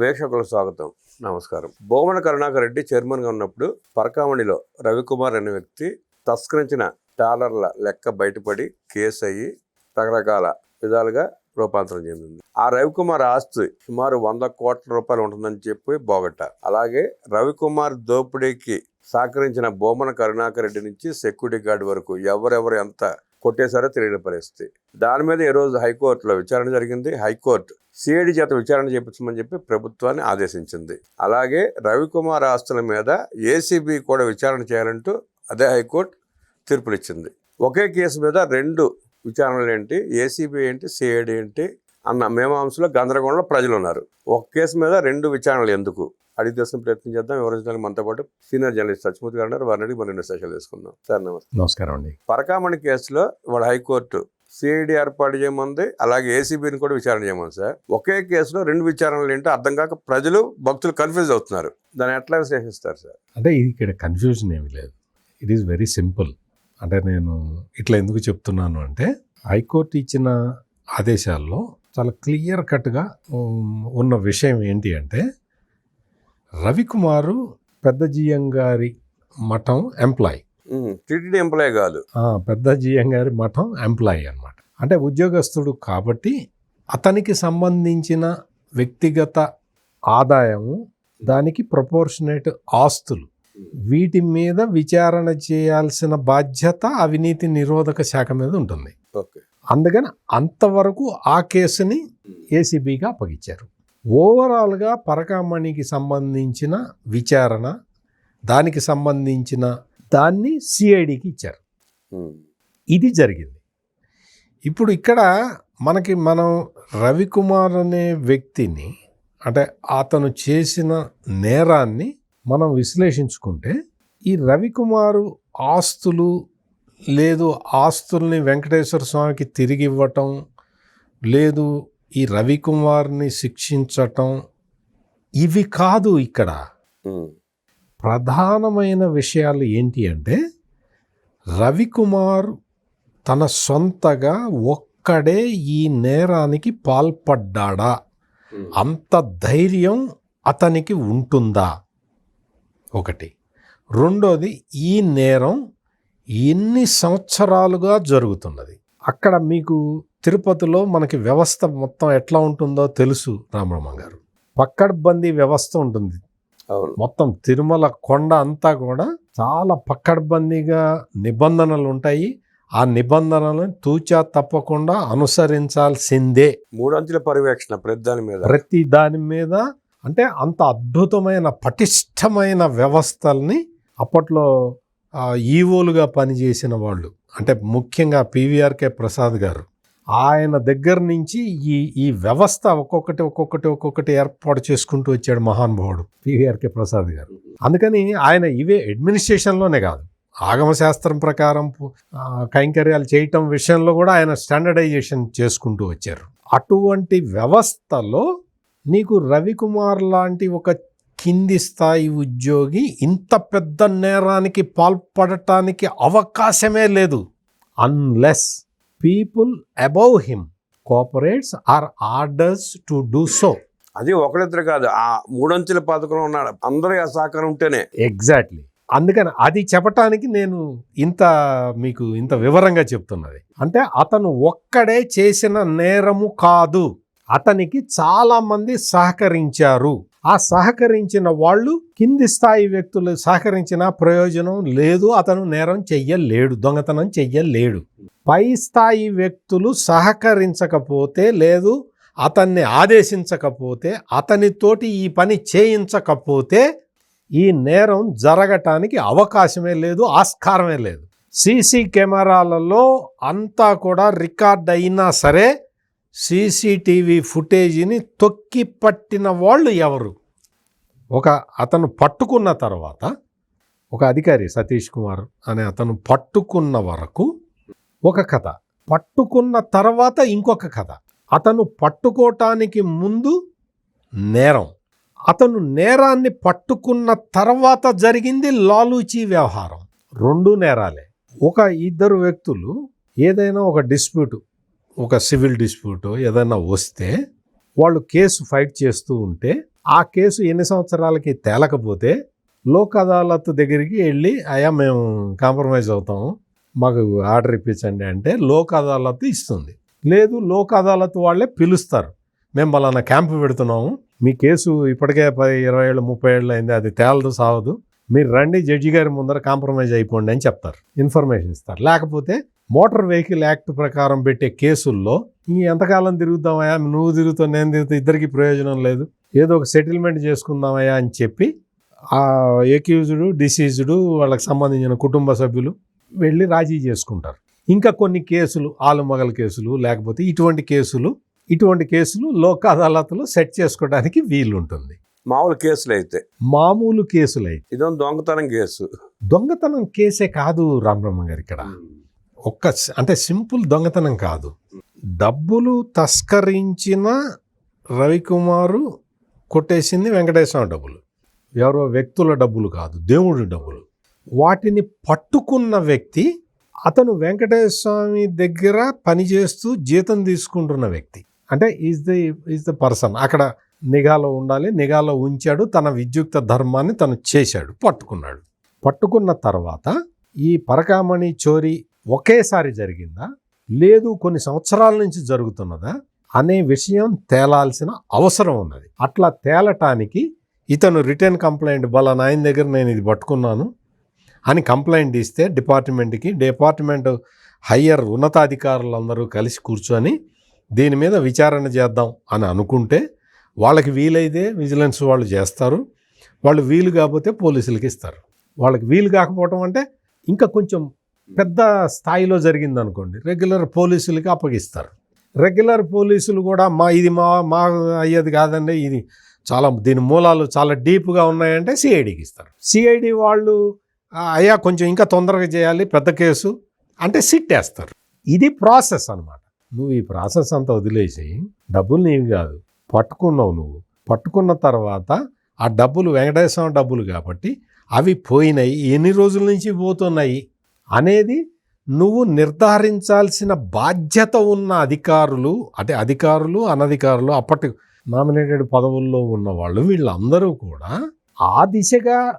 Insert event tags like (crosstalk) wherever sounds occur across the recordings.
వీక్షకులకు స్వాగతం. నమస్కారం. భోమన కరుణాకర్ రెడ్డి చైర్మన్గా ఉన్నప్పుడు పరకామణిలో రవికుమార్ అనే వ్యక్తి తస్కరించిన డాలర్ల లెక్క బయటపడి కేసు అయ్యి రకరకాల విధాలుగా రూపాంతరం చెందింది. ఆ రవికుమార్ ఆస్తి సుమారు వంద కోట్ల రూపాయలు ఉంటుందని చెప్పి బోగట్ట. అలాగే రవికుమార్ దోపిడీకి సహకరించిన బోమన కరుణాకర్ రెడ్డి నుంచి సెక్యూరిటీ గార్డ్ వరకు ఎవరెవరు ఎంత కొట్టేశారో తెలియని పరిస్థితి. దాని మీద ఈ రోజు హైకోర్టులో విచారణ జరిగింది? హైకోర్టు సిఐడి చేత విచారణ చేపించమని చెప్పి ప్రభుత్వాన్ని ఆదేశించింది. అలాగే రవికుమార్ ఆస్తుల మీద ఏసీబీ కూడా విచారణ చేయాలంటూ అదే హైకోర్టు తీర్పునిచ్చింది. ఒకే కేసు మీద రెండు విచారణలు ఏంటి? ఏసీబీ ఏంటి? సిఐడి ఏంటి? అన్న మేమాంసలో గందరగోళంలో ప్రజలు ఉన్నారు ఒక కేసు మీద రెండు విచారణలు ఎందుకు? అడిగి తెలుసుకునే ప్రయత్నం చేద్దాం. వివరించడానికి మనతో పాటు సీనియర్ జర్నలిస్ట్ సత్యమూర్తి గారు ఉన్నారు. వారిని అడిగి మరిన్ని సెషన్లు తీసుకుందాం సార్ నమస్తే. నమస్కారం అండి. పరకామణి కేసులో ఇవాళ హైకోర్టు సిఐడి ఏర్పాటు చేయమంది అలాగే ఏసీబీని కూడా విచారణ చేయమంది సార్. ఒకే కేసులో రెండు విచారణలు ఏంటో అర్థం కాక ప్రజలు భక్తులు కన్ఫ్యూజ్ అవుతున్నారు. దాన్ని ఎట్లా విశ్లేషిస్తారు సార్? అంటే ఇది ఇక్కడ కన్ఫ్యూజన్ ఏమి లేదు. ఇట్ ఈస్ వెరీ సింపుల్ అంటే నేను ఇట్లా ఎందుకు చెప్తున్నాను అంటే హైకోర్టు ఇచ్చిన ఆదేశాల్లో చాలా క్లియర్ కట్గా ఉన్న విషయం ఏంటి అంటే రవికుమారు పెద్ద జియం గారి మఠం ఎంప్లాయ్. టీటీడీ ఎంప్లాయ్ కాదు. పెద్ద జియం గారి మఠం ఎంప్లాయీ అన్నమాట. అంటే ఉద్యోగస్తుడు కాబట్టి అతనికి సంబంధించిన వ్యక్తిగత ఆదాయము దానికి ప్రపోర్షనేట్ ఆస్తులు. వీటి మీద విచారణ చేయాల్సిన బాధ్యత అవినీతి నిరోధక శాఖ మీద ఉంటుంది. ఓకే. అందుకని అంతవరకు ఆ కేసుని ఏసీబీగా అప్పగించారు. ఓవరాల్గా పరకామణికి సంబంధించిన విచారణ దానికి సంబంధించిన దాన్ని సిఐడికి ఇచ్చారు. ఇది జరిగింది. ఇప్పుడు ఇక్కడ మనకి మనం రవికుమార్ అనే వ్యక్తిని అంటే అతను చేసిన నేరాన్ని మనం విశ్లేషించుకుంటే ఈ రవికుమారు ఆస్తులు లేదు ఆస్తుల్ని వెంకటేశ్వర స్వామికి తిరిగి ఇవ్వటం లేదు ఈ రవికుమార్ని శిక్షించటం ఇవి కాదు ఇక్కడ. ప్రధానమైన విషయాలు ఏంటి అంటే రవికుమార్ తన సొంతగా ఒక్కడే ఈ నేరానికి పాల్పడ్డాడా? అంత ధైర్యం అతనికి ఉంటుందా? ఒకటి. రెండోది ఈ నేరం ఎన్ని సంవత్సరాలుగా జరుగుతున్నది? అక్కడ మీకు తిరుపతిలో మనకి వ్యవస్థ మొత్తం ఎట్లా ఉంటుందో తెలుసు రామరమ్మ గారు పక్కడ్బందీ వ్యవస్థ ఉంటుంది. మొత్తం తిరుమల కొండ అంతా కూడా చాలా పక్కడ్బందీగా నిబంధనలు ఉంటాయి. ఆ నిబంధనలను తూచా తప్పకుండా అనుసరించాల్సిందే. మూడు అంచెల పర్యవేక్షణ ప్రతి దాని మీద. ప్రతి దాని మీద అంటే అంత అద్భుతమైన పటిష్టమైన వ్యవస్థల్ని అప్పట్లో ఈవోలుగా పనిచేసిన వాళ్ళు. అంటే ముఖ్యంగా పివిఆర్కే ప్రసాద్ గారు. ఆయన దగ్గర నుంచి ఈ ఈ వ్యవస్థ ఒక్కొక్కటి ఒక్కొక్కటి ఒక్కొక్కటి ఏర్పాటు చేసుకుంటూ వచ్చాడు మహానుభావుడు పివిఆర్కే ప్రసాద్ గారు. అందుకని ఆయన ఇవే అడ్మినిస్ట్రేషన్లోనే కాదు. ఆగమ శాస్త్రం ప్రకారం కైంకర్యాలు చేయటం విషయంలో కూడా ఆయన స్టాండర్డైజేషన్ చేసుకుంటూ వచ్చారు. అటువంటి వ్యవస్థలో నీకు రవికుమార్ లాంటి ఒక కింది స్థాయి ఉద్యోగి ఇంత పెద్ద నేరానికి పాల్పడటానికి అవకాశమే లేదు. Unless people above him cooperates or orders to do so అది ఒకరిద్దరు కాదు ఆ మూడంచెల పథకంలో ఉన్నాడు. అందరూ సహకారం ఉంటేనే. ఎగ్జాక్ట్లీ అందుకని అది చెప్పటానికి నేను ఇంత మీకు ఇంత వివరంగా చెప్తున్నది. అంటే అతను ఒక్కడే చేసిన నేరము కాదు. అతనికి చాలా మంది సహకరించారు. ఆ సహకరించిన వాళ్ళు కింది స్థాయి వ్యక్తులు సహకరించిన ప్రయోజనం లేదు అతను నేరం చెయ్యలేడు దొంగతనం చెయ్యలేడు. పై స్థాయి వ్యక్తులు సహకరించకపోతే లేదు అతన్ని ఆదేశించకపోతే అతనితోటి ఈ పని చేయించకపోతే ఈ నేరం జరగటానికి అవకాశమే లేదు ఆస్కారమే లేదు. సీసీ కెమెరాలలో అంతా కూడా రికార్డ్ అయినా సరే సీసీటీవీ ఫుటేజీని తొక్కి పట్టిన వాళ్ళు ఎవరు? ఒక అతను పట్టుకున్న తర్వాత ఒక అధికారి సతీష్ కుమార్ అనే అతను పట్టుకున్న వరకు ఒక కథ. పట్టుకున్న తర్వాత ఇంకొక కథ. అతను పట్టుకోవటానికి ముందు నేరం. అతను నేరాన్ని పట్టుకున్న తర్వాత జరిగింది లాలూచీ వ్యవహారం. రెండు నేరాలే. ఒక ఇద్దరు వ్యక్తులు ఏదైనా ఒక డిస్ప్యూట్ ఒక సివిల్ డిస్ప్యూట్ ఏదైనా వస్తే వాళ్ళు కేసు ఫైట్ చేస్తూ ఉంటే ఆ కేసు ఎన్ని సంవత్సరాలకి తేలకపోతే లోక్ అదాలత్ దగ్గరికి వెళ్ళి అయ్యా మేము కాంప్రమైజ్ అవుతాము మాకు ఆర్డర్ ఇప్పించండి అంటే లోక్ అదాలత్ ఇస్తుంది. లేదు లోక్ అదాలత్ వాళ్ళే పిలుస్తారు. మేము పలానా క్యాంపు పెడుతున్నాము మీ కేసు ఇప్పటికే పది ఇరవై ఏళ్ళు ముప్పై ఏళ్ళు అయింది అది తేలదు సావదు. మీరు రండి జడ్జి గారి ముందర కాంప్రమైజ్ అయిపోండి అని చెప్తారు. ఇన్ఫర్మేషన్ ఇస్తారు. లేకపోతే మోటార్ వెహికల్ యాక్ట్ ప్రకారం పెట్టే కేసుల్లో ఈ ఎంతకాలం తిరుగుతామయ్యా నువ్వు తిరుగుతావు నేను తిరుగుతా ఇద్దరికి ప్రయోజనం లేదు. ఏదో ఒక సెటిల్మెంట్ చేసుకుందామయ్యా అని చెప్పి ఆ ఎక్యూజ్డ్ డిసీజ్డ్ వాళ్ళకి సంబంధించిన కుటుంబ సభ్యులు వెళ్ళి రాజీ చేసుకుంటారు. ఇంకా కొన్ని కేసులు ఆలుమగల కేసులు లేకపోతే ఇటువంటి కేసులు ఇటువంటి కేసులు లోక్ అదాలత్లో సెట్ చేసుకోవడానికి వీలు ఉంటుంది మామూలు కేసులు అయితే మామూలు కేసులు అయితే ఇదో దొంగతనం కేసు. దొంగతనం కేసే కాదు రామబ్రహ్మ గారు ఇక్కడ. ఒక్క అంటే సింపుల్ దొంగతనం కాదు. డబ్బులు తస్కరించిన రవికుమారు కొట్టేసింది వెంకటేశ్వర డబ్బులు. ఎవరో వ్యక్తుల డబ్బులు కాదు దేవుడి డబ్బులు. వాటిని పట్టుకున్న వ్యక్తి అతను వెంకటేశ్వర స్వామి దగ్గర పనిచేస్తూ జీతం తీసుకుంటున్న వ్యక్తి. అంటే is the is the person. అక్కడ నిఘాలో ఉండాలి నిఘాలో ఉంచాడు తన విద్యుక్త ధర్మాన్ని తను చేశాడు పట్టుకున్నాడు. పట్టుకున్న తర్వాత ఈ పరకామణి చోరీ ఒకేసారి జరిగిందా? లేదు కొన్ని సంవత్సరాల నుంచి జరుగుతున్నదా? అనే విషయం తేలాల్సిన అవసరం ఉన్నది. అట్లా తేలటానికి ఇతను రిటర్న్ కంప్లైంట్ బలా నాయన దగ్గర నేను ఇది పట్టుకున్నాను అని కంప్లైంట్ ఇస్తే డిపార్ట్మెంట్కి డిపార్ట్మెంట్ హయ్యర్ ఉన్నతాధికారులందరూ కలిసి కూర్చొని దీని మీద విచారణ చేద్దాం అని అనుకుంటే వాళ్ళకి వీలైతే విజిలెన్స్ వాళ్ళు చేస్తారు. వాళ్ళు వీలు కాకపోతే పోలీసులకి ఇస్తారు. వాళ్ళకి వీలు కాకపోవటం అంటే ఇంకా కొంచెం పెద్ద స్థాయిలో జరిగింది అనుకోండి రెగ్యులర్ పోలీసులకి అప్పగిస్తారు. రెగ్యులర్ పోలీసులు కూడా మా ఇది మా మా అయ్యేది కాదండి ఇది చాలా దీని మూలాలు చాలా డీప్గా ఉన్నాయంటే సిఐడికి ఇస్తారు. సిఐడి వాళ్ళు అయ్యా కొంచెం ఇంకా తొందరగా చేయాలి పెద్ద కేసు అంటే సిట్ వేస్తారు ఇది ప్రాసెస్ అనమాట నువ్వు ఈ ప్రాసెస్ అంతా వదిలేసి డబ్బులు నీవి కాదు పట్టుకున్నావు నువ్వు. పట్టుకున్న తర్వాత ఆ డబ్బులు వెంకటేశ్వర డబ్బులు కాబట్టి అవి పోయినాయి ఎన్ని రోజుల నుంచి పోతున్నాయి అనేది నువ్వు నిర్ధారించాల్సిన బాధ్యత ఉన్న అధికారులు అంటే అధికారులు అనధికారులు అప్పటి నామినేటెడ్ పదవుల్లో ఉన్న వాళ్ళు వీళ్ళందరూ కూడా ఆ దిశగా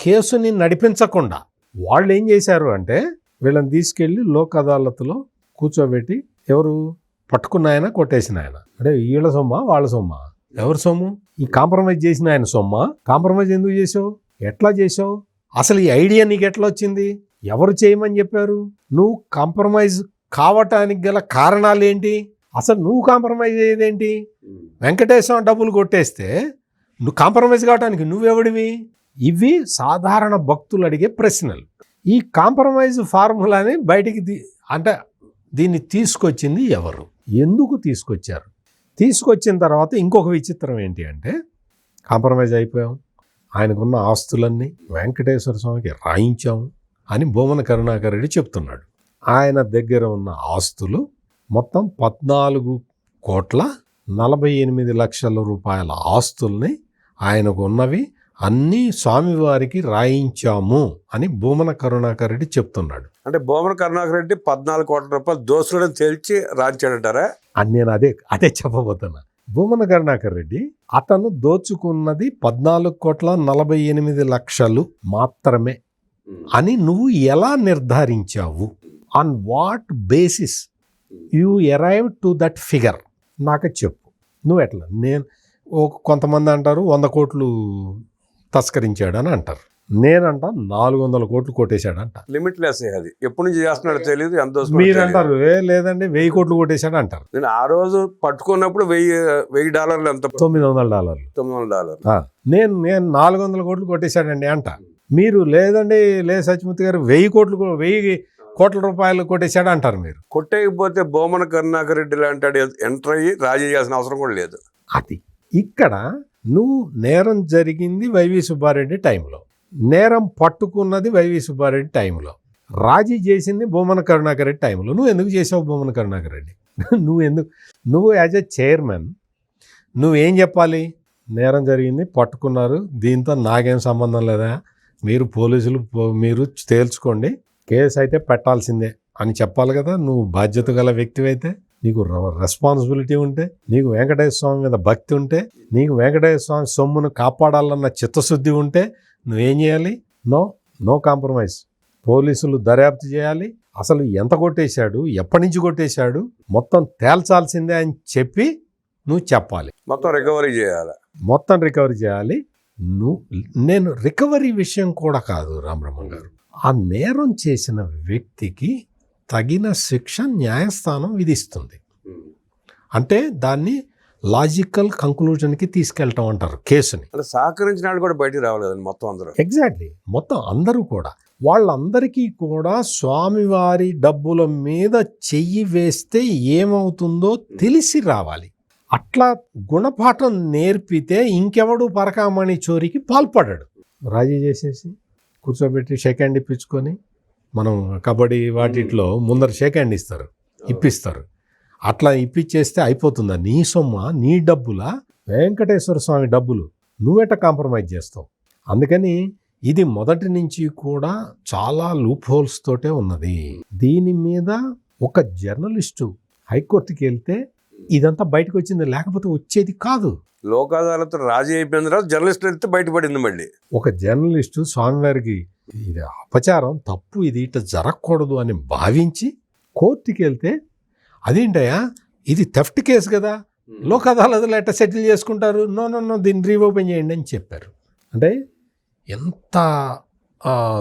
కేసుని నడిపించకుండా వాళ్ళు ఏం చేశారు అంటే వీళ్ళని తీసుకెళ్ళి లోక్ అదాలత్లో కూర్చోబెట్టి ఎవరు పట్టుకున్న ఆయన కొట్టేసిన ఆయన. అంటే వీళ్ళ సొమ్మ వాళ్ళ సొమ్మ? ఎవరి సొమ్ము? ఈ కాంప్రమైజ్ చేసిన ఆయన సొమ్మ? కాంప్రమైజ్ ఎందుకు చేసావు ఎట్లా చేసావు అసలు ఈ ఐడియా నీకు ఎట్లా వచ్చింది? ఎవరు చేయమని చెప్పారు? నువ్వు కాంప్రమైజ్ కావటానికి గల కారణాలు ఏంటి అసలు నువ్వు కాంప్రమైజ్ అయ్యేదేంటి? వెంకటేశ్వర డబ్బులు కొట్టేస్తే నువ్వు కాంప్రమైజ్ కావడానికి నువ్వెవడివి? ఇవి సాధారణ భక్తులు అడిగే ప్రశ్నలు. ఈ కాంప్రమైజ్ ఫార్ములాని బయటికి అంటే దీన్ని తీసుకొచ్చింది ఎవరు? ఎందుకు తీసుకొచ్చారు? తీసుకొచ్చిన తర్వాత ఇంకొక విచిత్రం ఏంటి అంటే కాంప్రమైజ్ అయిపోయాం. ఆయనకున్న ఆస్తులన్నీ వెంకటేశ్వర స్వామికి రాయించాము. అని భూమన కరుణాకర్ రెడ్డి చెప్తున్నాడు. ఆయన దగ్గర ఉన్న ఆస్తులు మొత్తం పద్నాలుగు కోట్ల నలభై ఎనిమిది లక్షల రూపాయల ఆస్తుల్ని ఆయనకు ఉన్నవి అన్నీ స్వామివారికి రాయించాము అని భూమన కరుణాకర్ రెడ్డి చెప్తున్నాడు. అంటే బొమ్మన కరుణాకర్ రెడ్డి పద్నాలుగు కోట్ల రూపాయలు దోసులను తేల్చి రాంచాడంటారా అని నేను అదే అదే చెప్పబోతున్నా. భూమన కరుణాకర్ రెడ్డి అతను దోచుకున్నది పద్నాలుగు కోట్ల నలభై ఎనిమిది లక్షలు మాత్రమే. అని నువ్వు ఎలా నిర్ధారించావు? On what basis you arrive to that figure నాకు చెప్పు. నువ్వు ఎట్లా? నేను ఓ కొంతమంది అంటారు వంద కోట్లు తస్కరించాడు అని అంటారు. నేనంట నాలుగు వందల కోట్లు కొట్టేశాడంట. లిమిట్ లెస్ అది. ఎప్పటి నుంచి చేస్తున్నాడో తెలియదు ఎంత మీరు. అంటారు ఏ లేదండి వెయ్యి కోట్లు కొట్టేశాడు అంటారు. నేను ఆ రోజు పట్టుకున్నప్పుడు వెయ్యి వెయ్యి డాలర్లు ఎంత తొమ్మిది వందల డాలర్లు. తొమ్మిది వందల డాలర్లు. ఆ, నేను నేను నాలుగు వందల కోట్లు కొట్టేశాడండి అంట. మీరు లేదండి లే సత్యమూర్తి గారు వెయ్యి కోట్లు వెయ్యి కోట్ల రూపాయలు కొట్టేశాడు అంటారు మీరు. కొట్టేయకపోతే బొమ్మన కరుణాకర్ రెడ్డి లాంటి ఎంటర్ అయ్యి రాజీ చేయాల్సిన అవసరం కూడా లేదు. అది. ఇక్కడ నువ్వు నేరం జరిగింది వైవి సుబ్బారెడ్డి టైంలో. నేరం పట్టుకున్నది వైవి సుబ్బారెడ్డి టైంలో. రాజీ చేసింది బొమ్మన కరుణాకర్ రెడ్డి టైంలో. నువ్వు ఎందుకు చేసావు బొమ్మన కరుణాకర్ రెడ్డి? (laughs) నువ్వు ఎందుకు నువ్వు యాజ్ ఎ చైర్మన్ నువ్వేం చెప్పాలి? నేరం జరిగింది పట్టుకున్నారు దీంతో నాకేం సంబంధం లేదా? మీరు పోలీసులు మీరు తేల్చుకోండి. కేసు అయితే పెట్టాల్సిందే అని చెప్పాలి కదా. నువ్వు బాధ్యత గల వ్యక్తివైతే నీకు రెస్పాన్సిబిలిటీ ఉంటే నీకు వెంకటేశ్వర స్వామి మీద భక్తి ఉంటే నీకు వెంకటేశ్వర స్వామి సొమ్మును కాపాడాలన్న చిత్తశుద్ధి ఉంటే నువ్వేం చేయాలి? No no compromise. పోలీసులు దర్యాప్తు చేయాలి. అసలు ఎంత కొట్టేశాడు? ఎప్పటి నుంచి కొట్టేశాడు? మొత్తం తేల్చాల్సిందే అని చెప్పి నువ్వు చెప్పాలి. మొత్తం రికవరీ చేయాలి. మొత్తం రికవరీ చేయాలి. నువ్వు నేను రికవరీ విషయం కూడా కాదు రామబ్రహ్మ గారు. ఆ నేరం చేసిన వ్యక్తికి తగిన శిక్ష న్యాయస్థానం విధిస్తుంది. అంటే దాన్ని లాజికల్ కంక్లూజన్కి తీసుకెళ్ళటం అంటారు కేసుని. అంటే సహకరించిన వాళ్ళు కూడా బయటికి రావాలి కదండి మొత్తం అందరూ. ఎగ్జాక్ట్లీ. మొత్తం అందరూ కూడా. వాళ్ళందరికీ కూడా స్వామివారి డబ్బుల మీద చెయ్యి వేస్తే ఏమవుతుందో తెలిసి రావాలి. అట్లా గుణపాఠం నేర్పితే ఇంకెవడు పరకామణి చోరీకి పాల్పడాడు. రాజీ చేసేసి కూర్చోబెట్టి షేక్ హ్యాండ్ ఇప్పించుకొని మనం కబడ్డీ వాటిట్లో ముందర షేక్ హ్యాండ్ ఇస్తారు ఇప్పిస్తారు. అట్లా ఇప్పించేస్తే అయిపోతుందా? నీ సొమ్మ నీ డబ్బులా? వెంకటేశ్వర స్వామి డబ్బులు. నువ్వెట కాంప్రమైజ్ చేస్తావు? అందుకని ఇది మొదటి నుంచి కూడా చాలా లూప్ హోల్స్ తోటే ఉన్నది. దీని మీద ఒక జర్నలిస్టు హైకోర్టుకి వెళ్తే ఇదంతా బయటకు వచ్చింది లేకపోతే వచ్చేది కాదు. లోక్ అదాలత్ రాజీ అయిపోయిన తర్వాత జర్నలిస్టులు అయితే బయటపడింది మళ్ళీ. ఒక జర్నలిస్టు స్వామివారికి ఇది అపచారం తప్పు ఇది ఇట జరగకూడదు అని భావించి కోర్టుకి వెళ్తే అదేంటయ్యా? ఇది థెఫ్ట్ కేసు కదా. లోక్ అదాలత్లో ఎట్లా సెటిల్ చేసుకుంటారు? నో నో నో దీన్ని రీఓపెన్ చేయండి అని చెప్పారు. అంటే ఎంత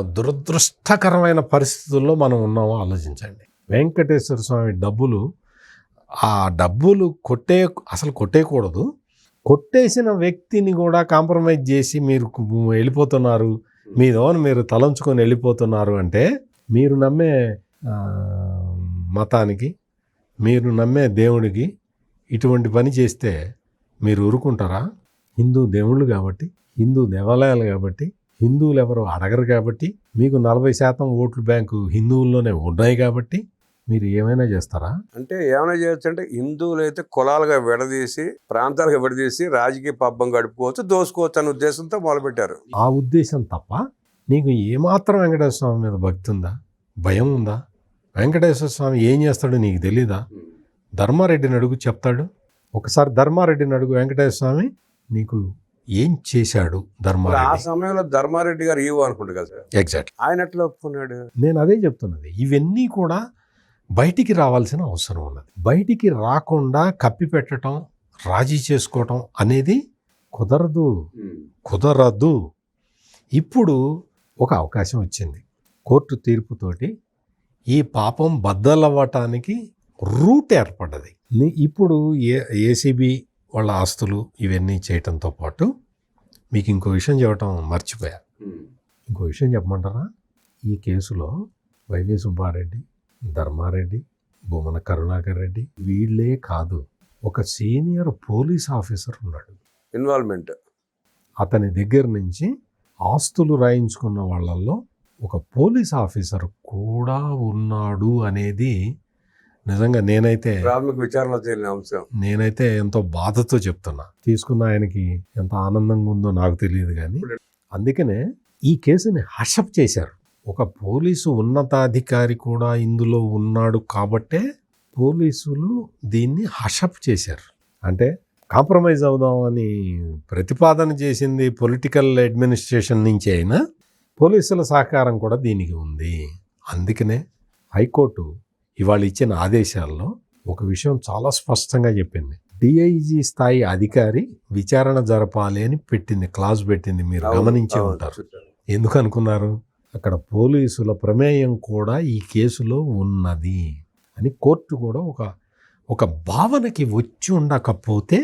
దురదృష్టకరమైన పరిస్థితుల్లో మనం ఉన్నామో ఆలోచించండి. వెంకటేశ్వర స్వామి డబ్బులు ఆ డబ్బులు కొట్టే అసలు కొట్టేయకూడదు కొట్టేసిన వ్యక్తిని కూడా కాంప్రమైజ్ చేసి మీరు వెళ్ళిపోతున్నారు. మీ దోన మీరు తలంచుకొని వెళ్ళిపోతున్నారు అంటే మీరు నమ్మే మతానికి మీరు నమ్మే దేవుడికి ఇటువంటి పని చేస్తే మీరు ఊరుకుంటారా? హిందూ దేవుళ్ళు కాబట్టి హిందూ దేవాలయాలు కాబట్టి హిందువులు ఎవరు అడగరు కాబట్టి మీకు నలభై శాతం ఓట్ల బ్యాంకు హిందువుల్లోనే ఉన్నాయి కాబట్టి మీరు ఏమైనా చేస్తారా? అంటే ఏమైనా చేయొచ్చు అంటే హిందువులు అయితే కులాలుగా విడదీసి ప్రాంతాలుగా విడదీసి రాజకీయ పబ్బం గడుపుకోవచ్చు దోసుకోవచ్చు అనే ఉద్దేశంతో మొదలుపెట్టారు. ఆ ఉద్దేశం తప్ప నీకు ఏమాత్రం వెంకటేశ్వర స్వామి మీద భక్తి ఉందా? భయం ఉందా? వెంకటేశ్వర స్వామి ఏం చేస్తాడో నీకు తెలీదా? ధర్మారెడ్డిని అడుగు చెప్తాడు. ఒకసారి ధర్మారెడ్డిని అడుగు వెంకటేశ్వర స్వామి నీకు ఏం చేశాడు మరి ఆ ధర్మారెడ్డి? సమయంలో ధర్మారెడ్డి గారు ఈవో అనుకుంటు కదా సార్. ఎగ్జాక్ట్ ఆయన ఎట్లా ఒప్పుకున్నాడు? నేను అదే చెప్తున్నది. ఇవన్నీ కూడా బయటికి రావాల్సిన అవసరం ఉన్నది. బయటికి రాకుండా కప్పి పెట్టడం రాజీ చేసుకోవటం అనేది కుదరదు. కుదరదు. ఇప్పుడు ఒక అవకాశం వచ్చింది. కోర్టు తీర్పుతోటి ఈ పాపం బద్దలవ్వటానికి రూట్ ఏర్పడ్డది. ఇప్పుడు ఏ ఏసీబీ వాళ్ళ ఆస్తులు ఇవన్నీ చేయటంతో పాటు మీకు ఇంకో విషయం చెప్పటం మర్చిపోయా. ఇంకో విషయం చెప్పమంటారా? ఈ కేసులో వైవి సుబ్బారెడ్డి ధర్మారెడ్డి భూమన కరుణాకర్ రెడ్డి వీళ్ళే కాదు ఒక సీనియర్ పోలీస్ ఆఫీసర్ ఉన్నాడు. ఇన్వాల్వ్మెంట్. అతని దగ్గర నుంచి ఆస్తులు రాయించుకున్న వాళ్ళల్లో ఒక పోలీస్ ఆఫీసర్ కూడా ఉన్నాడు అనేది నిజంగా నేనైతే ప్రాథమిక విచారణ తేలిన అంశం. నేనైతే ఎంతో బాధతో చెప్తున్నా. తీసుకున్న ఆయనకి ఎంత ఆనందంగా ఉందో నాకు తెలియదు కానీ అందుకనే ఈ కేసుని హషప్ చేశారు. ఒక పోలీసు ఉన్నతాధికారి కూడా ఇందులో ఉన్నాడు కాబట్టే పోలీసులు దీన్ని హషప్ చేశారు. అంటే కాంప్రమైజ్ అవుదామని ప్రతిపాదన చేసింది పొలిటికల్ అడ్మినిస్ట్రేషన్ నుంచి అయినా పోలీసుల సహకారం కూడా దీనికి ఉంది. అందుకనే హైకోర్టు ఇవాళ ఇచ్చిన ఆదేశాల్లో ఒక విషయం చాలా స్పష్టంగా చెప్పింది. డిఐజీ స్థాయి అధికారి విచారణ జరపాలి అని పెట్టింది క్లాజ్ పెట్టింది మీరు గమనించే ఉంటారు. ఎందుకు అనుకున్నారు? అక్కడ పోలీసుల ప్రమేయం కూడా ఈ కేసులో ఉన్నది అని కోర్టు కూడా ఒక ఒక భావనకి వచ్చి ఉండకపోతే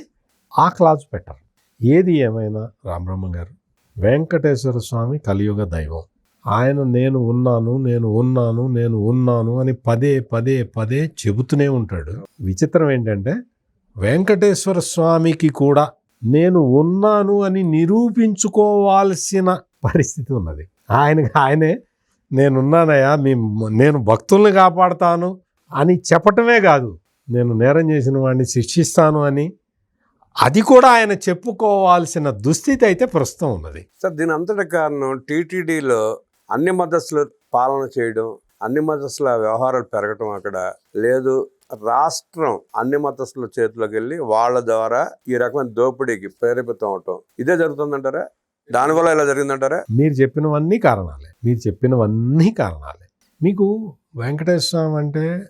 ఆ క్లాజ్ పెట్టరు. ఏది ఏమైనా రామబ్రహ్మ గారు వెంకటేశ్వర స్వామి కలియుగ దైవం ఆయన నేను ఉన్నాను నేను ఉన్నాను నేను ఉన్నాను అని పదే పదే పదే చెబుతూనే ఉంటాడు. విచిత్రం ఏంటంటే వెంకటేశ్వర స్వామికి కూడా నేను ఉన్నాను అని నిరూపించుకోవాల్సిన పరిస్థితి ఉన్నది. ఆయనకి ఆయనే నేనున్నానయ్యా మీ నేను భక్తుల్ని కాపాడుతాను అని చెప్పటమే కాదు. నేను నేరం చేసిన వాడిని శిక్షిస్తాను అని. అది కూడా ఆయన చెప్పుకోవాల్సిన దుస్థితి అయితే ప్రస్తుతం ఉన్నది. సార్ దీని అంతటి కారణం టీటీడీలో అన్ని మదస్సులు పాలన చేయడం అన్ని మదస్సుల వ్యవహారాలు పెరగటం అక్కడ లేదు. రాష్ట్రం అన్ని మతస్థుల చేతిలోకి వెళ్ళి వాళ్ళ ద్వారా ఈ రకమైన దోపిడీకి ప్రేరేపితం అవటం ఇదే జరుగుతుందంటారా? దానివల్ల ఇలా జరిగిందంటారా? మీరు చెప్పినవన్నీ కారణాలే. మీరు చెప్పినవన్నీ కారణాలే. మీకు వెంకటేశ్వర స్వామి అంటే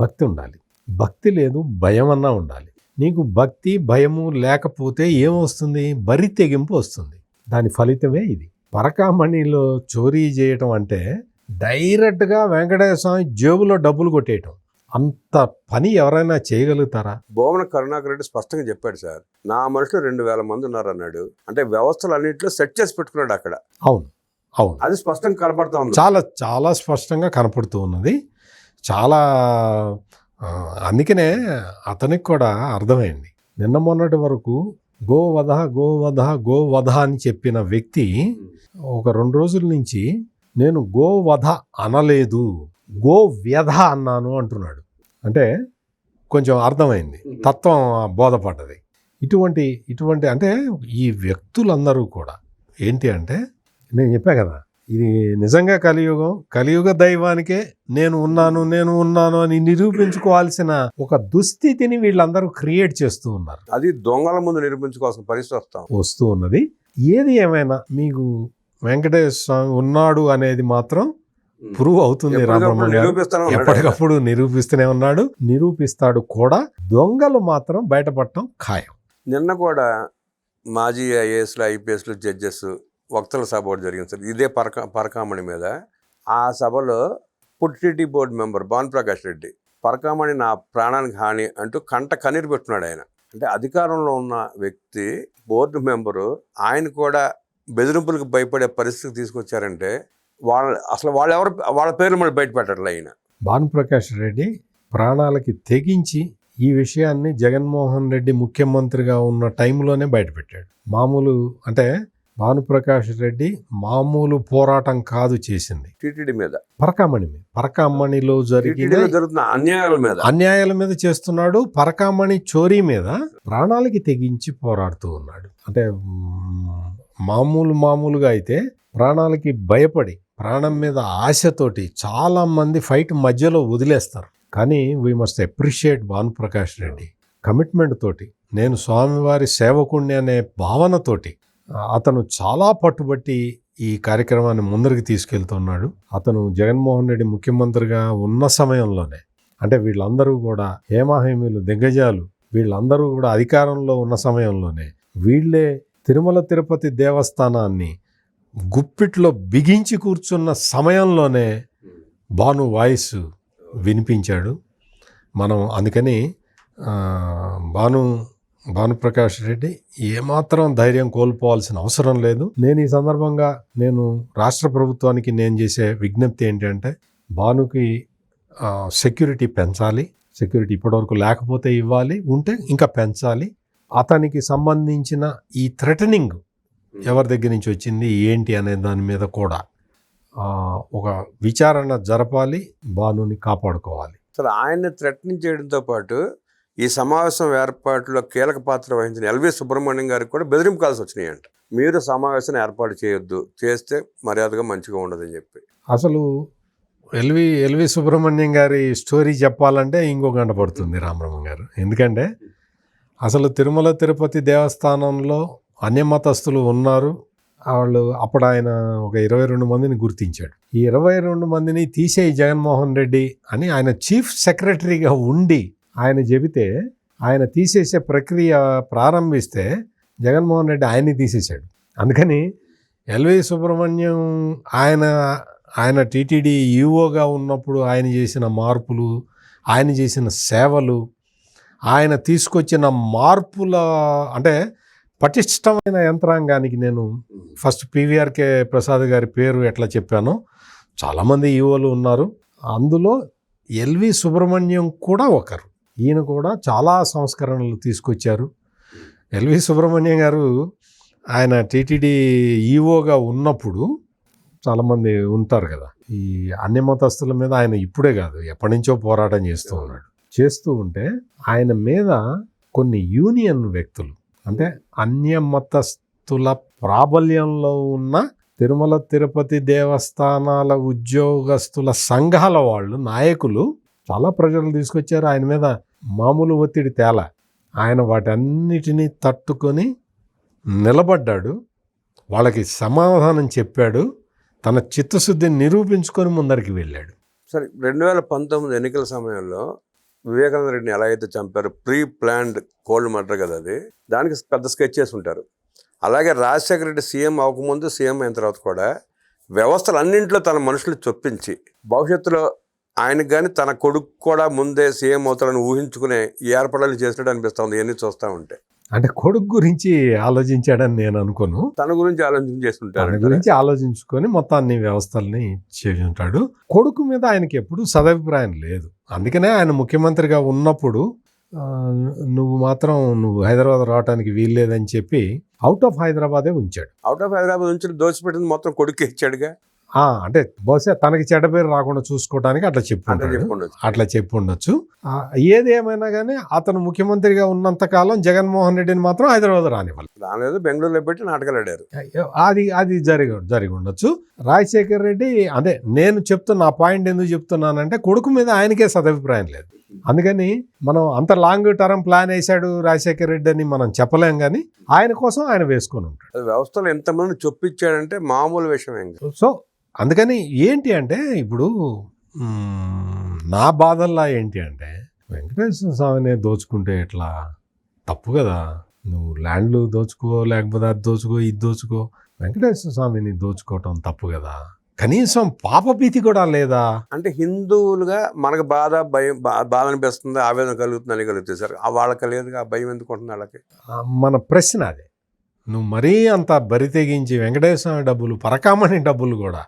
భక్తి ఉండాలి. భక్తి లేదు భయం అన్నా ఉండాలి. నీకు భక్తి భయము లేకపోతే ఏమొస్తుంది? బరి తెగింపు వస్తుంది. దాని ఫలితమే ఇది. పరకామణిలో చోరీ చేయటం అంటే డైరెక్ట్గా వెంకటేశ్వర స్వామి జేబులో డబ్బులు కొట్టేయటం. అంత పని ఎవరైనా చేయగలుగుతారా? భువన కరుణాకర్ రెడ్డి స్పష్టంగా చెప్పాడు సార్ నా మనుషులు రెండు వేల మంది ఉన్నారు అన్నాడు అంటే వ్యవస్థలు అన్నింటిలో సెట్ చేసి పెట్టుకున్నాడు అక్కడ. అవును అవును. అది స్పష్టంగా కనపడతా ఉంది. చాలా చాలా స్పష్టంగా కనపడుతూ ఉన్నది. చాలా అందుకనే అతనికి కూడా అర్థమైంది. నిన్న మొన్నటి వరకు గోవధ గోవధ గోవధ అని చెప్పిన వ్యక్తి ఒక రెండు రోజుల నుంచి నేను గోవధ అనలేదు. గో వ్యధ అన్నాను అంటున్నాడు. అంటే కొంచెం అర్థమైంది. తత్వం బోధపడ్డది. ఇటువంటి ఇటువంటి అంటే ఈ వ్యక్తులందరూ కూడా ఏంటి అంటే నేను చెప్పా కదా ఇది నిజంగా కలియుగం కలియుగ దైవానికే నేను ఉన్నాను నేను ఉన్నాను అని నిరూపించుకోవాల్సిన ఒక దుస్థితిని వీళ్ళందరూ క్రియేట్ చేస్తూ ఉన్నారు. అది దొంగల ముందు నిరూపించుకోవాల్సిన పరిస్థితి వస్తాం. వస్తూ ఉన్నది. ఏది ఏమైనా మీకు వెంకటేశ్వర స్వామి ఉన్నాడు అనేది మాత్రం ప్రూవ్ అవుతుంది రామబ్రహ్మ గారు. నిరూపిస్తాను అన్నాడు. ఎప్పటికప్పుడు నిరూపిస్తూనే ఉన్నాడు. నిరూపిస్తాడు కూడా. దొంగలు మాత్రం బయటపడటం ఖాయం. నిన్న కూడా మాజీ ఐఏఎస్లు ఐపీఎస్లు జడ్జెస్ వక్తల సభ ఒకటి జరిగింది సార్. ఇదే పరక పరకామణి మీద. ఆ సభలో పుట్టిటి బోర్డు మెంబర్ భాను ప్రకాష్ రెడ్డి పరకామణి నా ప్రాణానికి హాని అంటూ కంట కన్నీరు పెట్టున్నాడు ఆయన. అంటే అధికారంలో ఉన్న వ్యక్తి బోర్డు మెంబరు ఆయన కూడా బెదిరింపులకు భయపడే పరిస్థితికి తీసుకొచ్చారంటే వాళ్ళ అసలు వాళ్ళు ఎవరు వాళ్ళ పేర్లు మళ్ళీ బయట పెట్టట్లే ఆయన భానుప్రకాష్ రెడ్డి ప్రాణాలకి తెగించి ఈ విషయాన్ని జగన్మోహన్ రెడ్డి ముఖ్యమంత్రిగా ఉన్న టైంలోనే బయటపెట్టాడు మామూలు అంటే భానుప్రకాష్ రెడ్డి మామూలు పోరాటం కాదు చేసింది. టీటీడీ మీద. పరకామణి మీద. పరకామణిలో జరిగిన జరుగుతున్న అన్యాయాల మీద. అన్యాయాల మీద చేస్తున్నాడు పరకామణి చోరీ మీద ప్రాణాలకి తెగించి పోరాడుతూ ఉన్నాడు. అంటే మామూలు మామూలుగా అయితే ప్రాణాలకి భయపడి ప్రాణం మీద ఆశతోటి చాలా మంది ఫైట్ మధ్యలో వదిలేస్తారు. కానీ we must appreciate Bhanuprakash Reddy. Commitment తోటి నేను స్వామివారి సేవకుణ్ణి అనే భావనతోటి అతను చాలా పట్టుబట్టి ఈ కార్యక్రమాన్ని ముందరికి తీసుకెళ్తున్నాడు. అతను జగన్మోహన్ రెడ్డి ముఖ్యమంత్రిగా ఉన్న సమయంలోనే అంటే వీళ్ళందరూ కూడా హేమాహేమీలు దిగ్గజాలు వీళ్ళందరూ కూడా అధికారంలో ఉన్న సమయంలోనే వీళ్ళే తిరుమల తిరుపతి దేవస్థానాన్ని గుప్పిట్లో బిగించి కూర్చున్న సమయంలోనే భాను వాయిస్ వినిపించాడు. మనం అందుకని భాను భానుప్రకాష్ రెడ్డి ఏమాత్రం ధైర్యం కోల్పోవాల్సిన అవసరం లేదు. నేను ఈ సందర్భంగా నేను రాష్ట్ర ప్రభుత్వానికి నేను చేసే విజ్ఞప్తి ఏంటంటే భానుకి సెక్యూరిటీ పెంచాలి. సెక్యూరిటీ ఇప్పటివరకు లేకపోతే ఇవ్వాలి ఉంటే ఇంకా పెంచాలి. అతనికి సంబంధించిన ఈ థ్రెటనింగ్ ఎవరి దగ్గర నుంచి వచ్చింది ఏంటి అనే దాని మీద కూడా ఒక విచారణ జరపాలి భానుని కాపాడుకోవాలి. అసలు ఆయన్ని థ్రెటనింగ్ చేయడంతో పాటు ఈ సమావేశం ఏర్పాటులో కీలక పాత్ర వహించిన ఎల్వి సుబ్రహ్మణ్యం గారికి కూడా బెదిరింపు కాల్సి వచ్చినాయంట. మీరు సమావేశం ఏర్పాటు చేయొద్దు చేస్తే మర్యాదగా మంచిగా ఉండదని చెప్పి. అసలు ఎల్వి ఎల్వి సుబ్రహ్మణ్యం గారి స్టోరీ చెప్పాలంటే ఇంకో గంట పడుతుంది రామబ్రహ్మం గారు. ఎందుకంటే అసలు తిరుమల తిరుపతి దేవస్థానంలో అన్యమతస్థులు ఉన్నారు. వాళ్ళు అప్పుడు ఆయన ఒక ఇరవై రెండు మందిని గుర్తించాడు. ఈ ఇరవై రెండు మందిని తీసేయి జగన్మోహన్ రెడ్డి అని ఆయన చీఫ్ సెక్రటరీగా ఉండి ఆయన చెబితే ఆయన తీసేసే ప్రక్రియ ప్రారంభిస్తే జగన్మోహన్ రెడ్డి ఆయన్ని తీసేశాడు. అందుకని ఎల్వి సుబ్రహ్మణ్యం ఆయన ఆయన టీటీడీ ఈఓగా ఉన్నప్పుడు ఆయన చేసిన మార్పులు ఆయన చేసిన సేవలు ఆయన తీసుకొచ్చిన మార్పుల అంటే పటిష్టమైన యంత్రాంగానికి నేను ఫస్ట్ పివిఆర్కే ప్రసాద్ గారి పేరు ఎట్లా చెప్పానో చాలామంది ఈఓలు ఉన్నారు. అందులో ఎల్వి సుబ్రహ్మణ్యం కూడా ఒకరు. ఈయన కూడా చాలా సంస్కరణలు తీసుకొచ్చారు. ఎల్వి సుబ్రహ్మణ్యం గారు ఆయన టీటీడీ ఈఓగా ఉన్నప్పుడు చాలామంది ఉంటారు కదా. ఈ అన్ని మతస్థుల మీద ఆయన ఇప్పుడే కాదు ఎప్పటి నుంచో పోరాటం చేస్తూ ఉన్నాడు. చేస్తూ ఉంటే ఆయన మీద కొన్ని యూనియన్ వ్యక్తులు అంటే అన్యమతస్థుల ప్రాబల్యంలో ఉన్న తిరుమల తిరుపతి దేవస్థానాల ఉద్యోగస్తుల సంఘాల వాళ్ళు నాయకులు చాలా ప్రజలు తీసుకొచ్చారు. ఆయన మీద మామూలు ఒత్తిడి తేల. ఆయన వాటన్నిటినీ తట్టుకొని నిలబడ్డాడు. వాళ్ళకి సమాధానం చెప్పాడు. తన చిత్తశుద్ధిని నిరూపించుకొని ముందరికి వెళ్ళాడు. సరే రెండు వేల పంతొమ్మిది ఎన్నికల సమయంలో వివేకానంద రెడ్డిని ఎలా అయితే చంపారు ప్రీ ప్లాన్డ్ కోల్డ్ మర్డర్ కదా అది. దానికి పెద్ద స్కెచ్ చేసి ఉంటారు. అలాగే రాజశేఖర రెడ్డి సీఎం అవ్వకముందు సీఎం అయిన తర్వాత కూడా వ్యవస్థలు అన్నింటిలో తన మనుషులు చొప్పించి భవిష్యత్తులో ఆయనకు కానీ తన కొడుకు కూడా ముందే సీఎం అవుతాడని ఊహించుకునే ఏర్పాట్లు చేసినట్టు అనిపిస్తుంది ఇవన్నీ చూస్తూ ఉంటే. అంటే కొడుకు గురించి ఆలోచించాడని నేను అనుకోను. తన గురించి ఆలోచన తన చేస్తుంటారు గురించి ఆలోచించుకొని మొత్తం అన్ని వ్యవస్థల్ని చేసి ఉంటాడు. కొడుకు మీద ఆయనకి ఎప్పుడు సదభిప్రాయం లేదు. అందుకనే ఆయన ముఖ్యమంత్రిగా ఉన్నప్పుడు నువ్వు మాత్రం నువ్వు హైదరాబాద్ రావడానికి వీల్లేదని చెప్పి అవుట్ ఆఫ్ హైదరాబాదే ఉంచాడు. అవుట్ ఆఫ్ హైదరాబాద్ ఉంచి దోచిపెట్టింది మొత్తం కొడుకు ఇచ్చాడుగా. అంటే బహుశా తనకి చెడ్డ పేరు రాకుండా చూసుకోవడానికి అట్లా చెప్పుండొచ్చు. అట్లా చెప్పి ఉండొచ్చు ఏది ఏమైనా కానీ అతను ముఖ్యమంత్రిగా ఉన్నంత కాలం జగన్మోహన్ రెడ్డిని మాత్రం హైదరాబాద్ రానివ్వాలి. దాని బెంగళూరులో పెట్టి నాటకాలు ఆడారు అది అది జరిగి జరిగి ఉండొచ్చు. రాజశేఖర్ రెడ్డి అదే నేను చెప్తున్న ఆ పాయింట్ ఎందుకు చెప్తున్నానంటే కొడుకు మీద ఆయనకే సదభిప్రాయం లేదు. అందుకని మనం అంత లాంగ్ టర్మ్ ప్లాన్ వేశాడు రాజశేఖర్ రెడ్డి అని మనం చెప్పలేం కానీ ఆయన కోసం ఆయన వేసుకొని ఉంటాడు. వ్యవస్థలో ఎంతమంది చొప్పించాడంటే మామూలు విషయం ఏం కాదు. సో అందుకని ఏంటి అంటే ఇప్పుడు నా బాధల్లా ఏంటి అంటే వెంకటేశ్వర స్వామిని దోచుకుంటే ఎట్లా? తప్పు కదా. నువ్వు ల్యాండ్లు దోచుకో లేకపోతే అది దోచుకో ఇది దోచుకో. వెంకటేశ్వర స్వామిని దోచుకోవటం తప్పు కదా. కనీసం పాపభీతి కూడా లేదా? అంటే హిందువులుగా మనకు బాధ భయం బా- బాధ అనిపిస్తుంది ఆవేదన కలుగుతుంది అని కలుగుతుంది సార్. ఆ వాళ్ళకి లేదు ఆ భయం ఎందుకు ఉంటుంది వాళ్ళకి? మన ప్రశ్న అదే. నువ్వు మరీ అంత బరి తెగించి వెంకటేశ్వర స్వామి డబ్బులు పరకామణి డబ్బులు కూడా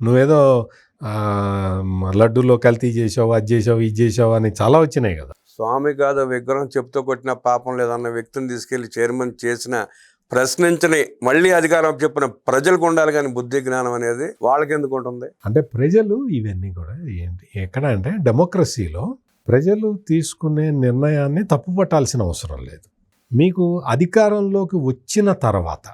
నువ్వేదో లడ్డూలో కల్తీ చేసావు అది చేసావు ఇది చేసావు అని చాలా వచ్చినాయి కదా. స్వామి కాదు విగ్రహం చెప్తూ కొట్టిన పాపం లేదన్న వ్యక్తిని తీసుకెళ్ళి చైర్మన్ చేసిన ప్రశ్నించని మళ్ళీ అధికారం చెప్పిన ప్రజలకు ఉండాలి కానీ బుద్ధి జ్ఞానం అనేది వాళ్ళకి ఎందుకు ఉంటుంది? అంటే ప్రజలు ఇవన్నీ కూడా ఏంటి ఎక్కడ అంటే డెమోక్రసీలో ప్రజలు తీసుకునే నిర్ణయాన్ని తప్పుపట్టాల్సిన అవసరం లేదు. మీకు అధికారంలోకి వచ్చిన తర్వాత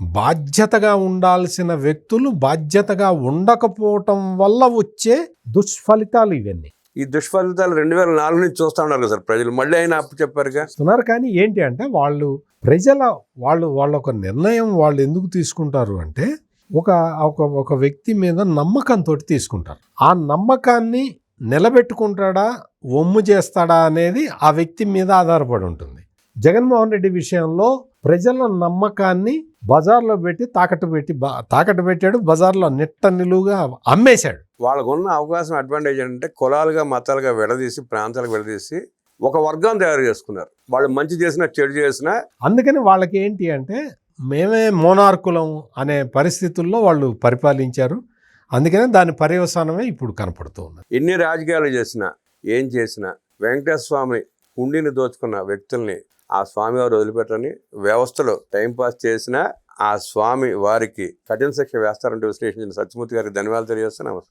బాధ్యతగా ఉండాల్సిన వ్యక్తులు బాధ్యతగా ఉండకపోవటం వల్ల వచ్చే దుష్ఫలితాలు ఇవన్నీ. ఈ దుష్ఫలితాలు రెండు వేల నాలుగు నుంచి చూస్తా ఉన్నారు కదా సార్ ప్రజలు. మళ్ళీ అయినా అప్పు చెప్పారుగా? చేస్తున్నారు కానీ ఏంటి అంటే వాళ్ళు ప్రజల వాళ్ళు వాళ్ళ ఒక నిర్ణయం వాళ్ళు ఎందుకు తీసుకుంటారు అంటే ఒక ఒక ఒక వ్యక్తి మీద నమ్మకంతో తీసుకుంటారు. ఆ నమ్మకాన్ని నిలబెట్టుకుంటాడా ఒమ్ము చేస్తాడా అనేది ఆ వ్యక్తి మీద ఆధారపడి ఉంటుంది. జగన్మోహన్ రెడ్డి విషయంలో ప్రజల నమ్మకాన్ని బజార్లో పెట్టి తాకట్టు పెట్టి తాకట్టు పెట్టాడు బజార్లో నిట్ట నిలువుగా అమ్మేశాడు. వాళ్ళకు ఉన్న అవకాశం అడ్వాంటేజ్ ఏంటంటే కులాలుగా మతాలుగా విడదీసి ప్రాంతాలకు విడదీసి ఒక వర్గం తయారు చేసుకున్నారు. వాళ్ళు మంచి చేసినా చెడు చేసినా అందుకని వాళ్ళకి ఏంటి అంటే మేమే మోనార్కులం అనే పరిస్థితుల్లో వాళ్ళు పరిపాలించారు. అందుకనే దాని పర్యవసానమే ఇప్పుడు కనపడుతూ ఉన్నది. ఎన్ని రాజకీయాలు చేసినా ఏం చేసినా వెంకటేశ్వర స్వామి హుండీని దోచుకున్న వ్యక్తుల్ని ఆ స్వామి వారు వదిలిపెట్టని వ్యవస్థలో టైంపాస్ చేసినా ఆ స్వామి వారికి కఠిన శిక్ష వేస్తారంటూ విశ్లేషించిన సత్యమూర్తి గారికి ధన్యవాదాలు తెలియజేస్తే నమస్కారం.